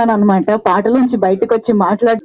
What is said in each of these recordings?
చేస్తున్నాను అనమాట పాటలోంచి బయటకు వచ్చి మాట్లాడు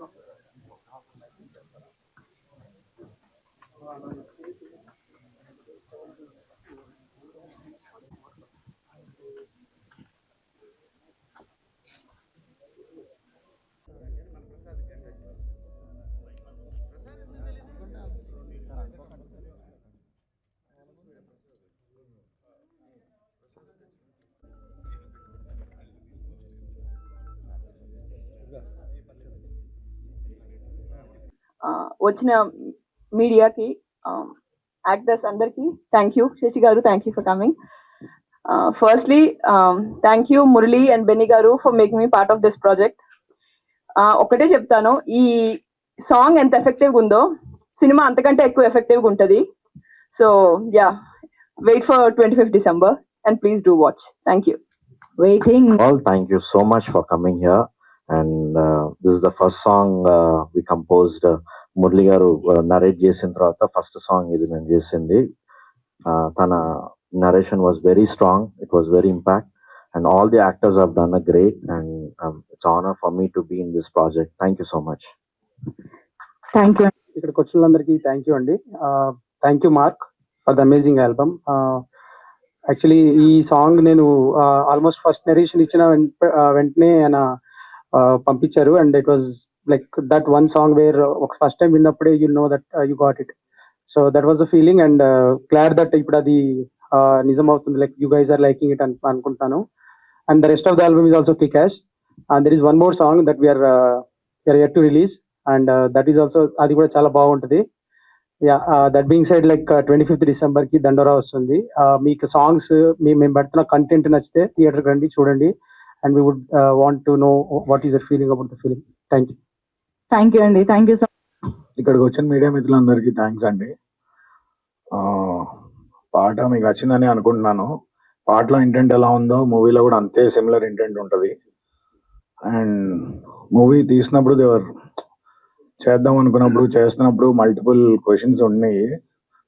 వచ్చిన మీడియాకి యాక్టర్స్ అందరికి థ్యాంక్ యూ శశి గారు thank you for coming firstly thank you Murali and Benny గారు for making me part of this project ఒకటే చెప్తాను ఈ సాంగ్ ఎంత ఎఫెక్టివ్గా ఉందో సినిమా అంతకంటే ఎక్కువ ఎఫెక్టివ్గా ఉంటుంది. So ya wait for twenty fifth December and please do watch thank you waiting all thank you so much for coming here. And uh, this is the first song Murali గారు narrate చేసిన తర్వాత first song ఇది నేను చేసింది. తన narration was very strong it was very impact and all the actors have done a great and it's honour for me to be in this project thank you so much thank you ఇక్కడికి వచ్చిన వాళ్ళందరికీ thank you అండి. Thank you Mark for the amazing album actually ఈ song నేను almost first narration ఇచ్చిన వెంటనే ఆయన పంపించారు and it was like that one song where ఒక first time విన్నప్పుడే you know that you got it so that was the feeling and glad that ఇప్పుడు అది నిజం అవుతుంది like you guys are liking it అనుకుంటాను. And the rest of the album is also kick ass and there is one more song that we're we're yet to release and that is also అది కూడా చాలా బాగుంటుంది. Yeah that being said like twenty fifth డిసెంబర్కి Dandora వస్తుంది. మీకు songs మేము పెడుతున్న content నచ్చితే థియేటర్కి రండి చూడండి. And we would want to know what is your feeling about the feeling thank you thank you అండి. థ్యాంక్ యూ సో ఇక్కడికి వచ్చిన మీడియా మిత్రులందరికీ థ్యాంక్స్ అండి. పాట మీకు నచ్చిందని అనుకుంటున్నాను. పాటలో ఇంటెంట్ ఎలా ఉందో మూవీలో కూడా అంతే సిమిలర్ ఇంటెంట్ ఉంటుంది. అండ్ మూవీ తీసినప్పుడు దేవర్ చేద్దాం అనుకున్నప్పుడు చేస్తున్నప్పుడు మల్టిపుల్ క్వశ్చన్స్ ఉన్నాయి.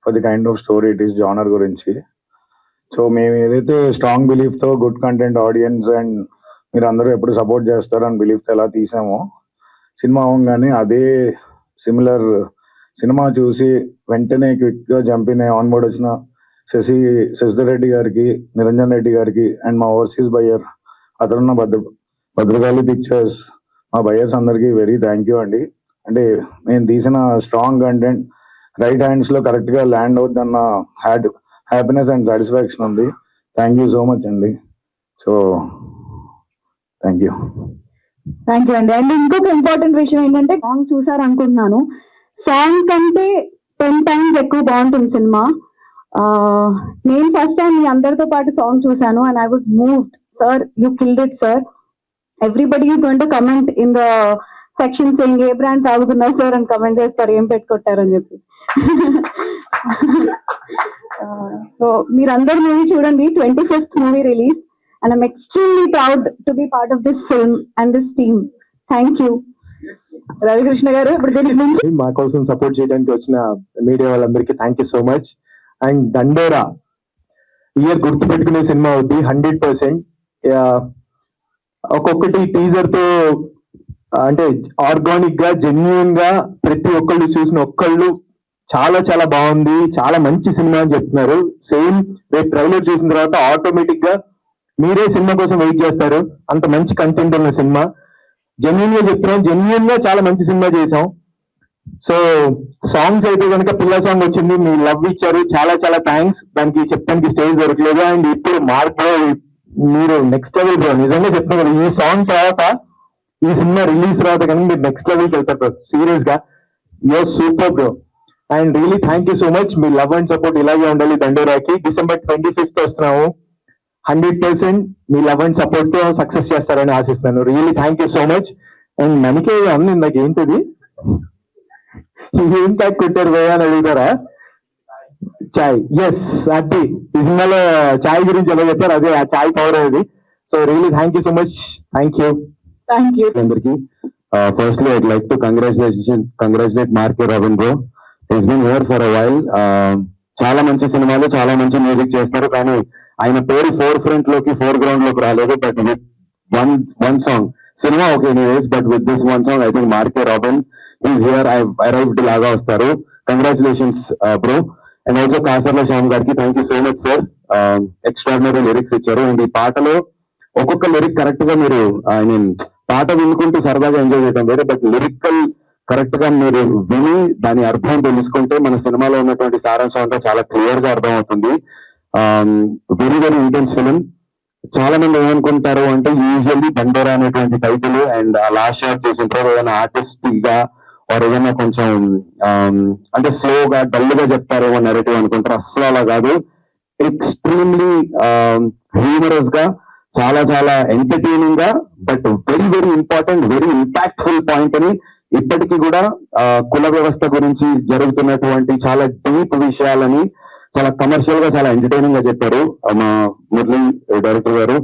For the kind of story it is genre గురించి. సో మేము ఏదైతే స్ట్రాంగ్ బిలీఫ్తో గుడ్ కంటెంట్ ఆడియన్స్ అండ్ మీరు అందరూ ఎప్పుడు సపోర్ట్ చేస్తారని బిలీఫ్ బిలీఫ్తో ఎలా తీసామో సినిమా అవ్వగానే అదే సిమిలర్ సినిమా చూసి వెంటనే క్విక్గా జంపిన ఆన్ బోర్డ్ వచ్చిన శశి శశిధర్ రెడ్డి గారికి నిరంజన్ రెడ్డి గారికి అండ్ మా ఓవర్సీస్ బయ్యర్ అతనున్న భద్ర భద్రకాళి పిక్చర్స్ మా బయ్యర్స్ అందరికీ వెరీ థ్యాంక్ యూ అండి. అంటే నేను తీసిన స్ట్రాంగ్ కంటెంట్ రైట్ హ్యాండ్స్లో కరెక్ట్గా ల్యాండ్ అవుద్దన్న హ్యాడ్ హ్యాపీనెస్ అండ్ సాటిస్ఫాక్షన్ ఉంది. థ్యాంక్ యూ సో మచ్ అండి. So thank you thank you అండి అండ్ ఇంకొక ఇంపార్టెంట్ విషయం ఏంటంటే సాంగ్ చూసారు అనుకుంటున్నాను సాంగ్ కంటే టెన్ టైమ్స్ ఎక్కువ బాగుంటుంది సినిమా. నేను ఫస్ట్ టైం మీ అందరితో పాటు సాంగ్ చూసాను and I was moved sir you killed it sir everybody is going to comment in the section saying A brand తాగుతున్నారు సార్ అని కమెంట్ చేస్తారు ఏం పెట్టుకొట్టారని చెప్పి. సో మీరందరు మూవీ చూడండి. Twenty fifth movie release and I'm extremely proud to be part of this film and this team thank you Ravikrishna గారు ఇప్పుడు దీని నుంచి మా కోసం సపోర్ట్ చేయడానికి వచ్చిన మీడియా వాళ్ళందరికీ thank you so much and Dandora year గుర్తుపెట్టుకునే సినిమా అవుద్ది హండ్రెడ్ పర్సెంట్ ఒక్కొక్కటి టీజర్తో అంటే ఆర్గానిక్గా జెన్యున్గా ప్రతి ఒక్కళ్ళు చూసిన ఒక్కళ్ళు చాలా చాలా బాగుంది చాలా మంచి సినిమా అని చెప్తున్నారు. సేమ్ రేపు ట్రైలర్ చూసిన తర్వాత ఆటోమేటిక్గా మీరే సినిమా కోసం వెయిట్ చేస్తారు. అంత మంచి కంటెంట్ ఉన్న సినిమా. జెన్యున్గా చెప్తున్నాం. జెన్యున్గా చాలా మంచి సినిమా చేసాం సో సాంగ్స్ అయితే కనుక పిల్ల సాంగ్ వచ్చింది. మీ లవ్ ఇచ్చారు. చాలా చాలా థ్యాంక్స్ దానికి చెప్పడానికి స్టేజ్ దొరకలేదు. అండ్ ఇప్పుడు మార్పు మీరు నెక్స్ట్ లెవెల్ బ్రో నిజంగా చెప్తాను కదా ఈ సాంగ్ తర్వాత ఈ సినిమా రిలీజ్ తర్వాత కానీ మీరు నెక్స్ట్ లెవెల్కి వెళ్తారు బ్రో సీరియస్గా you're super bro and really thank you so much me love and support ఇలాగే ఉండాలి దండోరాకి. డిసెంబర్ ట్వంటీ ఫిఫ్త్ వస్తున్నాము. హండ్రెడ్ పర్సెంట్ మీ లవ్ అండ్ సపోర్ట్తో సక్సెస్ చేస్తారని ఆశిస్తున్నాను. Really thank you so much and మనకే అన్ని ఇందాక ఏంటిది? ఏం ప్యాక్ కొట్టారు భయ్యా అని అడుగుతారా? చాయ్. ఎస్ అది ఈ సినిమాలో చాయ్ గురించి ఎలా చెప్పారు అదే ఆ చాయ్ పవర్ అది so really thank you so much thank you thank you అందరికి. Firstly I'd like to congratulation congratulate Mark K Robin bro is been here for a while చాలా మంచి సినిమాలు చాలా మంచి మ్యూజిక్ చేస్తారు. కానీ ఆయన పేరు ఫోర్ ఫ్రంట్లోకి ఫోర్ గ్రౌండ్లోకి రాలేదు but with one one song. Cinema okay anyways but with this one song I think Mark K Robin is here I arrived లాగా వస్తారు. Congratulations bro and also Kasarla Shyam గారికి thank you so much sir extraordinary lyrics ఇచ్చారు. And ఈ పాటలో ఒక్కొక్క lyric కరెక్ట్గా మీరు I mean పాట వినుకుంటూ సరదాగా ఎంజాయ్ చేయడం వేరే బట్ లిరికల్ కరెక్ట్గా మీరు విని దాని అర్థం తెలుసుకుంటే మన సినిమాలో ఉన్నటువంటి సారాంశం అంతా చాలా క్లియర్గా అర్థం అవుతుంది వెరీ వెరీ ఇంటెన్స్ ఫిలిం చాలా మంది ఏమనుకుంటారు అంటే యూజువల్లీ బండోరా అనేటువంటి టైటిల్ అండ్ ఆ లాస్ట్ షాట్ తర్వాత ఏదైనా ఆర్టిస్ట్గా వారు ఏదైనా కొంచెం um, అంటే స్లోగా డల్గా చెప్తారేమో నెరేటివ్ అనుకుంటారు. అస్సలు అలా కాదు. ఎక్స్ట్రీమ్లీ హ్యూమరస్ um, గా చాలా చాలా ఎంటర్టైనింగ్గా but very very important very impactful point అని ఇప్పటికీ కూడా uh, కుల వ్యవస్థ గురించి జరుగుతున్నటువంటి చాలా డీప్ విషయాలని చాలా కమర్షియల్గా చాలా ఎంటర్టైనింగ్గా చెప్పారు. మా మురళి డైరెక్టర్ గారు.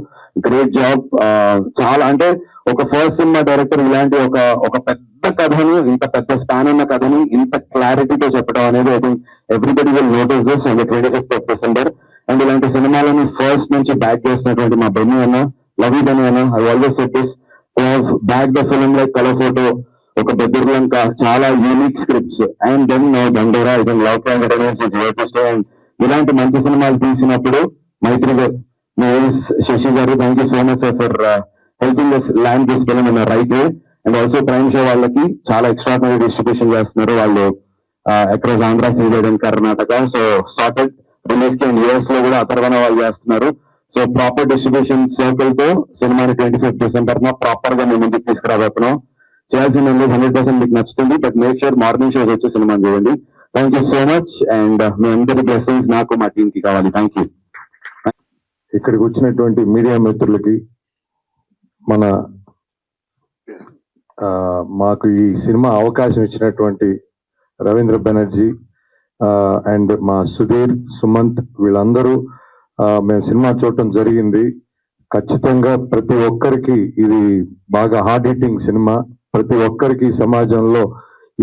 గ్రేట్ జాబ్ చాలా అంటే ఒక ఫస్ట్ సినిమా డైరెక్టర్ ఇలాంటి ఒక ఒక పెద్ద కథని ఇంత పెద్ద స్పాన్ ఉన్న కథని ఇంత క్లారిటీతో చెప్పడం అనేది I think everybody will notice this and twenty fifth of December and ఇలాంటి సినిమాలని ఫస్ట్ నుంచి బ్యాక్ చేసినటువంటి మా బెన్నీ అన్న లవీ బెన్నీ అన్న I always said this back the film like Colour Photo ఒక బెదుర్లంక చాలా unique scripts and then no Dandora ఇదన్ love entertainments and ఇలాంటి మంచి సినిమాలు తీసినప్పుడు మైత్రి గారు శశి గారు thank you so much for helping this land this film in right way and also Prime Show వాళ్ళకి చాలా ఎక్స్ట్రాడినరీ డిస్ట్రిబ్యూషన్ చేస్తున్నారు వాళ్ళు. Across Andhra Ceded and Karnataka so sorted రిలీజ్కి యూఎస్లో కూడా అతర్వణ వాళ్ళు చేస్తున్నారు. సో ప్రాపర్ డిస్ట్రిబ్యూషన్ సర్కిల్తో సినిమాని ట్వంటీ ఫిఫ్త్ డిసెంబర్ ప్రాపర్గా మేము ముందుకు తీసుకురాబోతున్నాం. చేయాల్సింది హండ్రెడ్ పర్సెంట్ మీకు నచ్చుతుంది. But make sure morning shows వచ్చే సినిమా చూడండి. Thank you so much and మీ అందరి బ్లెస్సింగ్స్ నాకు మా టీం కి కావాలి. థ్యాంక్ యూ ఇక్కడికి వచ్చినటువంటి మీడియా మిత్రులకి మన మాకు ఈ సినిమా అవకాశం ఇచ్చినటువంటి రవీంద్ర బెనర్జీ అండ్ మా సుధీర్ సుమంత్ వీళ్ళందరూ మేము సినిమా చూడటం జరిగింది. ఖచ్చితంగా ప్రతి ఒక్కరికి ఇది బాగా హార్డ్ హిట్టింగ్ సినిమా. ప్రతి ఒక్కరికి సమాజంలో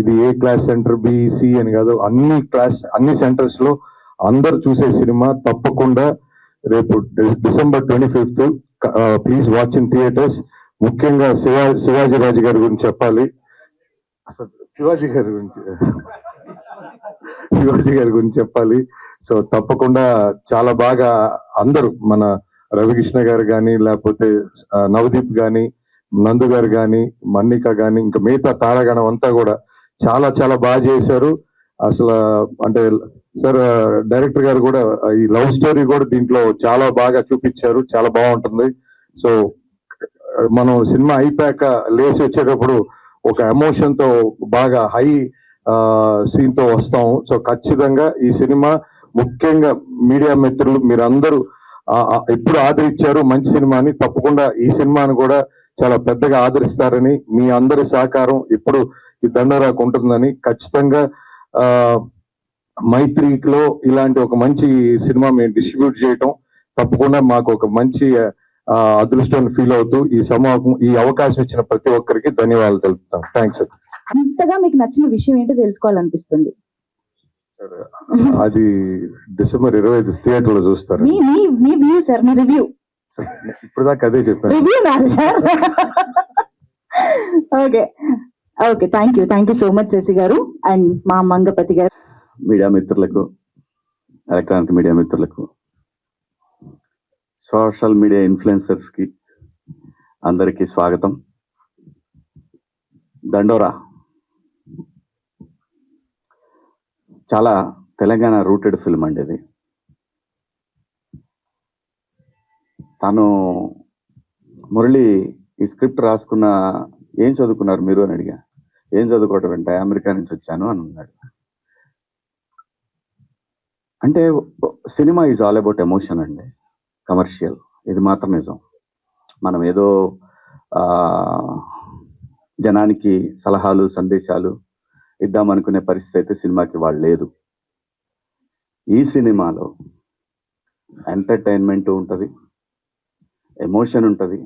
ఇది ఏ క్లాస్ సెంటర్ బిఈసి అని కాదు అన్ని క్లాస్ అన్ని సెంటర్స్లో అందరు చూసే సినిమా తప్పకుండా రేపు December twenty fifth please watch in theatres. ముఖ్యంగా శివా శివాజీ రాజు గారి గురించి చెప్పాలి. అసలు శివాజీ గారి గురించి శివాజీ గారి గురించి చెప్పాలి. సో తప్పకుండా చాలా బాగా అందరూ మన రవికృష్ణ గారు కానీ లేకపోతే నవదీప్ కానీ నందు గారు కానీ మన్నిక కానీ ఇంకా మిగతా తారాగణం అంతా కూడా చాలా చాలా బాగా చేశారు. అసలు అంటే సార్ డైరెక్టర్ గారు కూడా ఈ లవ్ స్టోరీ కూడా దీంట్లో చాలా బాగా చూపించారు. చాలా బాగుంటుంది. సో మనం సినిమా అయిపోయాక లేచి వచ్చేటప్పుడు ఒక ఎమోషన్తో బాగా హై సీన్తో వస్తాం. సో ఖచ్చితంగా ఈ సినిమా ముఖ్యంగా మీడియా మిత్రులు మీరందరూ ఎప్పుడు ఆదరించారు మంచి సినిమాని తప్పకుండా ఈ సినిమాను కూడా చాలా పెద్దగా ఆదరిస్తారని మీ అందరి సహకారం ఇప్పుడు ఈ దండరాకు ఉంటుందని ఖచ్చితంగా మైత్రిలో ఇలాంటి ఒక మంచి సినిమా మేము డిస్ట్రిబ్యూట్ చేయటం తప్పకుండా మాకు ఒక మంచి అదృష్టాన్ని ఫీల్ అవుతూ ఈ సమూహం ఈ అవకాశం ఇచ్చిన ప్రతి ఒక్కరికి ధన్యవాదాలు తెలుపుతాం. థ్యాంక్స్ అంతగా మీకు నచ్చిన విషయం ఏంటో తెలుసుకోవాలనిపిస్తుంది. అది డిసెంబర్ ఇరవై ఐదు థియేటర్లో చూస్తారు మీ సార్ మీ రివ్యూ ఇప్పుడు దాకా అదే చెప్పాను. రివ్యూ కాదు sir okay okay thank you thank you so much Sasi గారు అండ్ మా మంగపతి గారు. మీడియా మిత్రులకు ఎలక్ట్రానిక్ మీడియా మిత్రులకు సోషల్ మీడియా ఇన్ఫ్లుయెన్సర్స్కి అందరికీ స్వాగతం. దండోరా. చాలా తెలంగాణ రూటెడ్ ఫిల్మ్ అండి ఇది. తను మురళి ఈ స్క్రిప్ట్ రాసుకున్న ఏం చదువుకున్నారు మీరు అని అడిగా. ఏం చదువుకోవటం అంటే అమెరికా నుంచి వచ్చాను అని అన్నాడు. అంటే సినిమా ఈజ్ ఆల్ అబౌట్ ఎమోషన్ అండి. కమర్షియల్ ఇది మాత్రం నిజం. మనం ఏదో జనానికి సలహాలు సందేశాలు ఇద్దామనుకునే పరిస్థితి అయితే సినిమాకి వాళ్ళు లేదు. ఈ సినిమాలో ఎంటర్టైన్మెంట్ ఉంటుంది. ఎమోషన్ ఉంటుంది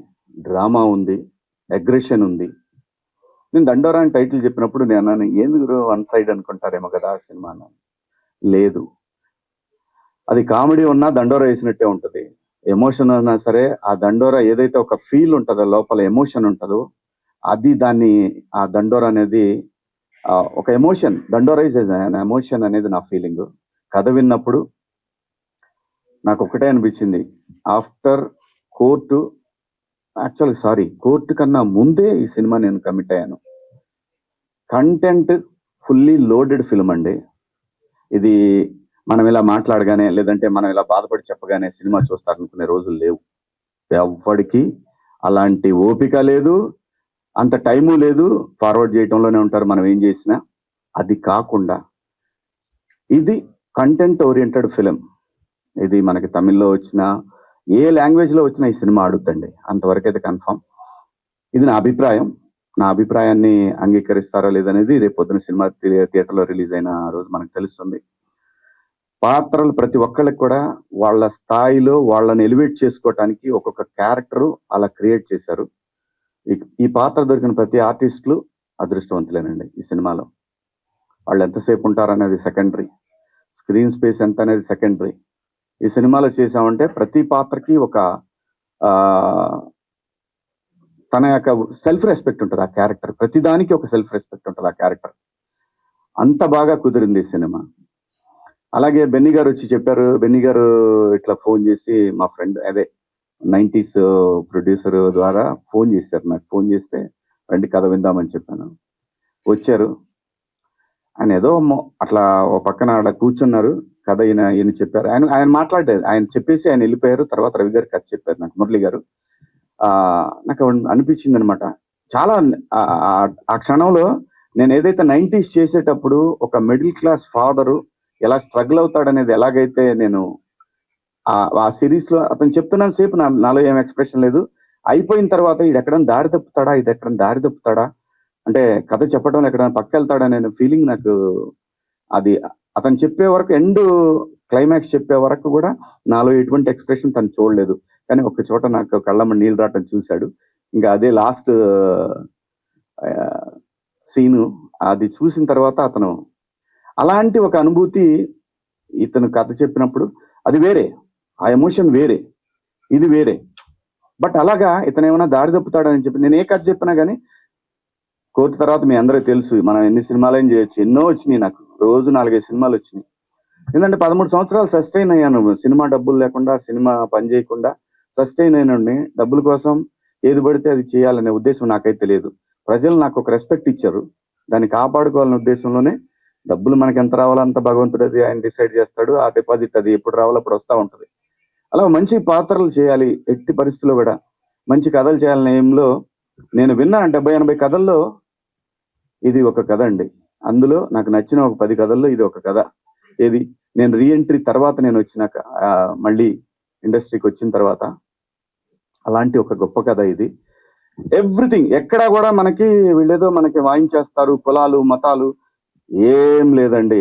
డ్రామా ఉంది అగ్రెషన్ ఉంది. నేను దండోరా అని టైటిల్ చెప్పినప్పుడు నేను అన్నాను ఎందుకు వన్ సైడ్ అనుకుంటారేమో కదా ఆ సినిమా అన్నాను లేదు. అది కామెడీ ఉన్నా దండోరా వేసినట్టే ఉంటుంది. ఎమోషన్ ఉన్నా సరే ఆ దండోరా ఏదైతే ఒక ఫీల్ ఉంటుందో లోపల ఎమోషన్ ఉంటుందో అది దాన్ని ఆ దండోరా అనేది ఒక ఎమోషన్. దండోరైజ్ ఎమోషన్ అనేది నా ఫీలింగ్ కథ విన్నప్పుడు నాకు ఒకటే అనిపించింది. After court actual sorry court కన్నా ముందే ఈ సినిమా నేను కమిట్ అయ్యాను. కంటెంట్ ఫుల్లీ లోడెడ్ ఫిల్మ్ అండి. ఇది మనం ఇలా మాట్లాడగానే లేదంటే మనం ఇలా బాధపడి చెప్పగానే సినిమా చూస్తారనుకునే రోజులు లేవు. ఎవ్వడికి అలాంటి ఓపిక లేదు అంత టైము లేదు ఫార్వర్డ్ చేయటంలోనే ఉంటారు మనం ఏం చేసినా. అది కాకుండా ఇది కంటెంట్ ఓరియంటెడ్ ఫిలిం ఇది మనకి తమిళ్ళో వచ్చిన ఏ లాంగ్వేజ్లో వచ్చినా ఈ సినిమా ఆడుద్దండి. అంతవరకు అయితే కన్ఫామ్ ఇది నా అభిప్రాయం. నా అభిప్రాయాన్ని అంగీకరిస్తారో లేదనేది రేపు పొద్దున సినిమా థియేటర్లో రిలీజ్ అయిన రోజు మనకు తెలుస్తుంది. పాత్రలు ప్రతి ఒక్కళ్ళకి కూడా వాళ్ళ స్థాయిలో వాళ్ళని ఎలివేట్ చేసుకోవటానికి ఒక్కొక్క క్యారెక్టర్ అలా క్రియేట్ చేశారు. ఈ- ఈ పాత్ర దొరికిన ప్రతి ఆర్టిస్టులు అదృష్టవంతులేనండి ఈ సినిమాలో. వాళ్ళు ఎంతసేపు ఉంటారనేది సెకండరీ స్క్రీన్ స్పేస్ ఎంత అనేది సెకండరీ ఈ సినిమాలో చేసామంటే ప్రతి పాత్రకి ఒక తన యొక్క సెల్ఫ్ రెస్పెక్ట్ ఉంటుంది ఆ క్యారెక్టర్ ప్రతి దానికి ఒక సెల్ఫ్ రెస్పెక్ట్ ఉంటుంది ఆ క్యారెక్టర్ అంత బాగా కుదిరింది ఈ సినిమా. అలాగే బెన్నీ గారు వచ్చి చెప్పారు బెన్నీ గారు ఇట్లా ఫోన్ చేసి మా ఫ్రెండ్ అదే నైంటీస్ ప్రొడ్యూసర్ ద్వారా ఫోన్ చేశారు నాకు ఫోన్ చేస్తే రండి కథ విందామని చెప్పాను. వచ్చారు. ఆయన ఏదో అట్లా ఓ పక్కన ఆడ కూర్చున్నారు. కథ ఈయన ఈయన చెప్పారు. ఆయన ఆయన మాట్లాడేది. ఆయన చెప్పేసి ఆయన వెళ్ళిపోయారు. తర్వాత రవి గారు కథ చెప్పారు నాకు మురళి గారు. ఆ నాకు అనిపించింది అనమాట చాలా ఆ- క్షణంలో నేను ఏదైతే నైంటీస్ చేసేటప్పుడు ఒక మిడిల్ క్లాస్ ఫాదరు ఎలా స్ట్రగుల్ అవుతాడనేది ఎలాగైతే నేను ఆ- ఆ సిరీస్లో అతను చెప్తున్నాను సేపు నా నాలో ఏం ఎక్స్ప్రెషన్ లేదు. అయిపోయిన తర్వాత ఇది ఎక్కడ దారి తప్పుతాడా? ఇది ఎక్కడ దారి తప్పుతాడా? అంటే కథ చెప్పడం ఎక్కడ పక్క వెళ్తాడా అనే ఫీలింగ్ నాకు అది అతను చెప్పే వరకు ఎండ్ క్లైమాక్స్ చెప్పే వరకు కూడా నాలో ఎటువంటి ఎక్స్ప్రెషన్ తను చూడలేదు. కానీ ఒక చోట నాకు కళ్ళమ్మ నీళ్ళు రావటం చూశాడు. ఇంకా అదే లాస్ట్ సీను అది చూసిన తర్వాత అతను అలాంటి ఒక అనుభూతి ఇతను కథ చెప్పినప్పుడు అది వేరే. ఆ ఎమోషన్ వేరే. ఇది వేరే. బట్ అలాగా ఇతను ఏమైనా దారి తప్పుతాడని చెప్పి నేను ఏ కథ చెప్పినా కానీ కోర్టు తర్వాత మీ అందరూ తెలుసు. మనం ఎన్ని సినిమాలు ఏం చేయొచ్చు. ఎన్నో వచ్చినాయి నాకు. రోజు నాలుగైదు సినిమాలు వచ్చినాయి. ఎందుకంటే పదమూడు సంవత్సరాలు సస్టైన్ అయ్యాను. సినిమా డబ్బులు లేకుండా సినిమా పని చేయకుండా సస్టైన్ అయినండి డబ్బుల కోసం ఏది పడితే అది చేయాలనే ఉద్దేశం నాకైతే లేదు. ప్రజలు నాకు ఒక రెస్పెక్ట్ ఇచ్చారు. దాన్ని కాపాడుకోవాలనే ఉద్దేశంలోనే డబ్బులు మనకి ఎంత రావాలో అంత భగవంతుడు అది ఆయన డిసైడ్ చేస్తాడు. ఆ డిపాజిట్ అది ఎప్పుడు రావాలో అప్పుడు వస్తూ ఉంటుంది. అలా మంచి పాత్రలు చేయాలి ఎట్టి పరిస్థితుల్లో కూడా. మంచి కథలు చేయాలనే ఏంలో నేను విన్నా డెబ్బై ఎనభై కథల్లో ఇది ఒక కథ అండి. అందులో నాకు నచ్చిన ఒక పది కథల్లో ఇది ఒక కథ. ఏది? నేను రీఎంట్రీ తర్వాత నేను వచ్చినాక మళ్ళీ ఇండస్ట్రీకి వచ్చిన తర్వాత అలాంటి ఒక గొప్ప కథ ఇది. ఎవ్రీథింగ్ ఎక్కడ కూడా మనకి వీళ్ళేదో మనకి వాయించేస్తారు కులాలు మతాలు ఏం లేదండి.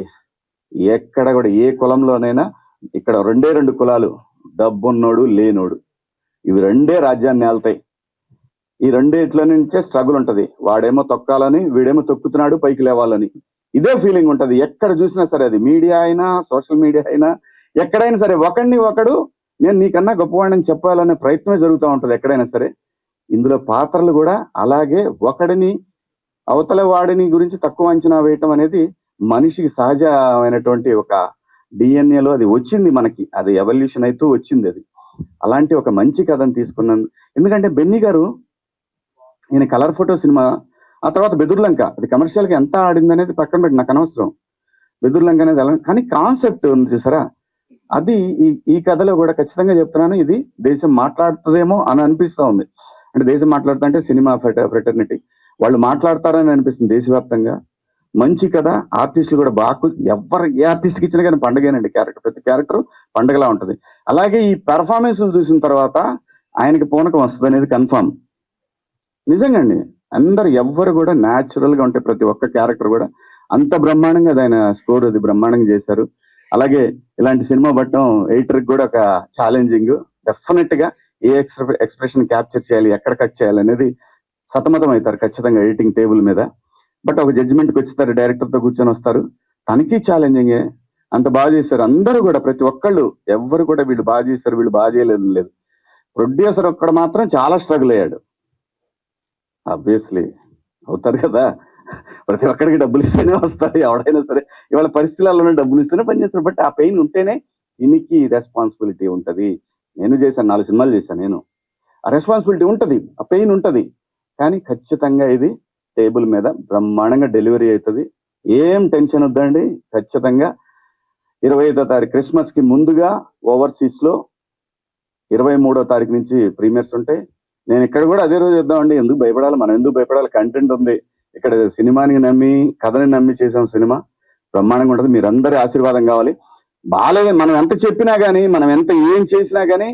ఎక్కడ కూడా ఏ కులంలోనైనా ఇక్కడ రెండే రెండు కులాలు డబ్బున్నోడు లేనోడు. ఇవి రెండే రాజ్యాన్ని ఏళ్తాయి ఈ రెండిట్లో నుంచే స్ట్రగుల్ ఉంటుంది. వాడేమో తొక్కాలని వీడేమో తొక్కుతున్నాడు పైకి లేవాలని. ఇదే ఫీలింగ్ ఉంటుంది. ఎక్కడ చూసినా సరే అది మీడియా అయినా సోషల్ మీడియా అయినా ఎక్కడైనా సరే ఒకడిని ఒకడు నేను నీకన్నా గొప్పవాడిని చెప్పాలనే ప్రయత్నమే జరుగుతూ ఉంటుంది ఎక్కడైనా సరే. ఇందులో పాత్రలు కూడా అలాగే ఒకడిని అవతల వాడిని గురించి తక్కువ అంచనా వేయటం అనేది మనిషికి సహజమైనటువంటి ఒక డిఎన్ఏలో లో అది వచ్చింది మనకి. అది ఎవల్యూషన్ అవుతూ వచ్చింది అది. అలాంటి ఒక మంచి కథను తీసుకున్నాను ఎందుకంటే బెన్నీ గారు ఈయన కలర్ ఫోటో సినిమా ఆ తర్వాత బెదుర్లంక. అది కమర్షియల్గా ఎంత ఆడింది అనేది పక్కన పెట్టి నాకు అనవసరం. బెదుర్లంక అనేది ఎలా కానీ కాన్సెప్ట్ ఉంది చూసారా? అది ఈ ఈ కథలో కూడా ఖచ్చితంగా చెప్తున్నాను ఇది దేశం మాట్లాడుతుందేమో అని అనిపిస్తా ఉంది. అంటే దేశం మాట్లాడుతా అంటే సినిమా ఫ్రెటర్నిటీ వాళ్ళు మాట్లాడతారని అనిపిస్తుంది దేశవ్యాప్తంగా. మంచి కథ ఆర్టిస్టులు కూడా బాగా ఎవరు ఏ ఆర్టిస్ట్కి ఇచ్చినా కానీ పండగేనండి క్యారెక్టర్. ప్రతి క్యారెక్టర్ పండగలా ఉంటది. అలాగే ఈ పెర్ఫార్మెన్స్లు చూసిన తర్వాత ఆయనకి పూనకం వస్తుంది అనేది కన్ఫామ్ నిజంగా అండి అందరు ఎవ్వరు కూడా న్యాచురల్గా ఉంటే ప్రతి ఒక్క క్యారెక్టర్ కూడా అంత బ్రహ్మాండంగా ఆయన స్కోర్ అది బ్రహ్మాండంగా చేశారు. అలాగే ఇలాంటి సినిమా పట్టడం ఎయిటర్కి కూడా ఒక ఛాలెంజింగ్ డెఫినెట్గా ఏ ఎక్స్ప్రె ఎక్స్ప్రెషన్ క్యాప్చర్ చేయాలి ఎక్కడ కట్ చేయాలి అనేది సతమతం అవుతారు ఖచ్చితంగా ఎడిటింగ్ టేబుల్ మీద. బట్ ఒక జడ్జిమెంట్కి వచ్చేస్తారు డైరెక్టర్తో కూర్చొని వస్తారు. తనకి ఛాలెంజింగే అంత బాగా చేశారు. అందరూ కూడా ప్రతి ఒక్కళ్ళు ఎవ్వరు కూడా వీళ్ళు బాగా చేశారు వీళ్ళు బాగా చేయలేదు లేదు. ప్రొడ్యూసర్ ఒక్కడ మాత్రం చాలా స్ట్రగుల్ అయ్యాడు. ఆబ్వియస్లీ అవుతారు కదా? ప్రతి ఒక్కరికి డబ్బులు ఇస్తేనే వస్తారు ఎవడైనా సరే. ఇవాళ పరిస్థితులలో డబ్బులు ఇస్తేనే పనిచేస్తారు బట్ ఆ పెయిన్ ఉంటేనే దీనికి రెస్పాన్సిబిలిటీ ఉంటుంది. నేను చేశాను నాలుగు సినిమాలు చేశాను నేను. ఆ రెస్పాన్సిబిలిటీ ఉంటుంది ఆ పెయిన్ ఉంటుంది. కానీ ఖచ్చితంగా ఇది టేబుల్ మీద బ్రహ్మాండంగా డెలివరీ అవుతుంది. ఏం టెన్షన్ వద్దండి. ఖచ్చితంగా ఇరవై ఐదో తారీఖు క్రిస్మస్కి ముందుగా ఓవర్సీస్లో ఇరవై మూడో తారీఖు నుంచి ప్రీమియర్స్ ఉంటాయి. నేను ఇక్కడ కూడా అదే రోజు చేద్దామండి ఎందుకు భయపడాలి మనం ఎందుకు భయపడాలి కంటెంట్ ఉంది. ఇక్కడ సినిమాని నమ్మి కథని నమ్మి చేసాం సినిమా. బ్రహ్మాండంగా ఉంటుంది మీరందరి ఆశీర్వాదం కావాలి. బాలయ్య మనం ఎంత చెప్పినా కానీ మనం ఎంత ఏం చేసినా కానీ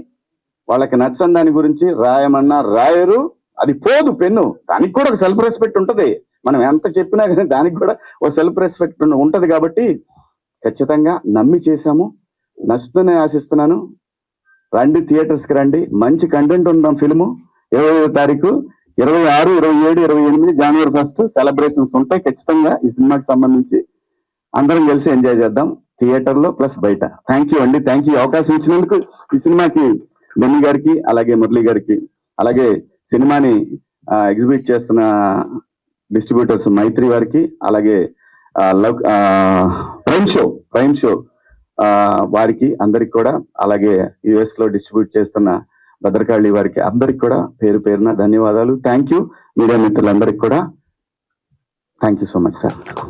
వాళ్ళకి నచ్చని దాని గురించి రాయమన్నా రాయరు. అది పోదు పెన్ను. దానికి కూడా ఒక సెల్ఫ్ రెస్పెక్ట్ ఉంటుంది. మనం ఎంత చెప్పినా కానీ దానికి కూడా ఒక సెల్ఫ్ రెస్పెక్ట్ ఉంటుంది కాబట్టి ఖచ్చితంగా నమ్మి చేశాము. నచ్చుతుందని ఆశిస్తున్నాను. రండి థియేటర్స్కి రండి. మంచి కంటెంట్ ఉందాం ఫిల్ము. ఇరవై తారీఖు ఇరవై ఆరు ఇరవై ఏడు ఇరవై ఎనిమిది జనవరి ఫస్ట్ సెలబ్రేషన్స్ ఉంటాయి. ఖచ్చితంగా ఈ సినిమాకి సంబంధించి అందరం కలిసి ఎంజాయ్ చేద్దాం. థియేటర్లో ప్లస్ బయట. థ్యాంక్ యూ అండి. థ్యాంక్ యూ అవకాశం ఇచ్చినందుకు ఈ సినిమాకి బెన్ని గారికి అలాగే మురళి గారికి అలాగే సినిమాని ఎగ్జిబిట్ చేస్తున్న డిస్ట్రిబ్యూటర్స్ మైత్రి వారికి అలాగే love- Prime Show Prime Show వారికి అందరికి కూడా అలాగే యుఎస్లో డిస్ట్రిబ్యూట్ చేస్తున్న భద్రకాళి వారికి అందరికి కూడా పేరు పేరున ధన్యవాదాలు. థ్యాంక్ యూ మీడియా మిత్రులందరికీ కూడా. Thank you so much sir